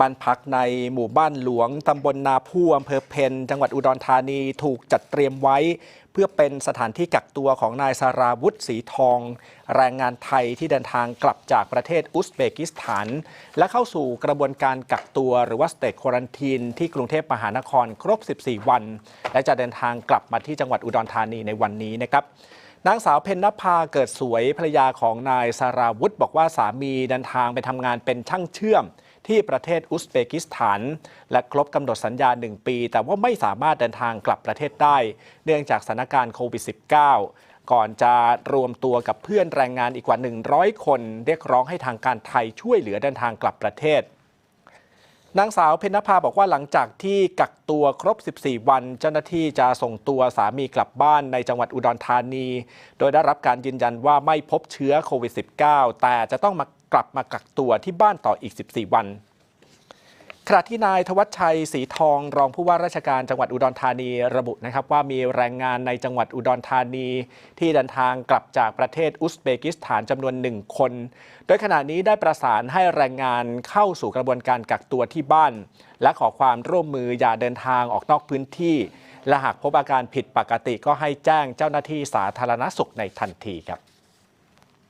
บ้านพักในหมู่บ้านหลวงตำบลนาผู้อำเภอเพนจังหวัดอุดรธานีถูกจัดเตรียมไว้ เพื่อเป็นสถานที่กักตัวของนายสาราวุธสีทอง แรงงานไทยที่เดินทางกลับจากประเทศอุซเบกิสถาน และเข้าสู่กระบวนการกักตัวหรือว่าสเต e คว a รันทีนที่กรุงเทพมหานครครบ 14 วัน และจะเดินทางกลับมาที่จังหวัดอุดรธานีในวันนี้นะครับนางสาวเพญนภาเกิดสวยภรรยาของนายสาราวุธบอกว่าสามีเดินทางไปทำงานเป็นช่างเชื่อม ที่ประเทศอุซเบกิสถาน และครบกำหนดสัญญา 1 ปี แต่ว่าไม่สามารถเดินทางกลับประเทศได้ เนื่องจากสถานการณ์โควิด -19 ก่อนจะรวมตัวกับเพื่อนแรงงานอีกกว่า 100 คน เรียกร้องให้ทางการไทยช่วยเหลือเดินทางกลับประเทศ นางสาวเพนนภาบอกว่าหลังจากที่กักตัวครบ 14 วัน เจ้าหน้าที่จะส่งตัวสามีกลับบ้านในจังหวัดอุดรธานี โดยได้รับการยืนยันว่าไม่พบเชื้อโควิด -19 แต่จะต้องมากลับมากักตัวที่บ้านต่ออีก 14 วัน ขณะที่นายธวัชชัยศรีทองรองผู้ว่าราชการจังหวัดอุดรธานีระบุนะครับว่ามีแรงงานในจังหวัดอุดรธานี ที่เดินทางกลับจากประเทศอุซเบกิสถานจำนวนหนึ่งคน โดยขณะนี้ได้ประสานให้แรงงานเข้าสู่กระบวนการกักตัวที่บ้าน และขอความร่วมมืออย่าเดินทางออกนอกพื้นที่ และหากพบอาการผิดปกติก็ให้แจ้งเจ้าหน้าที่สาธารณสุขในทันทีครับ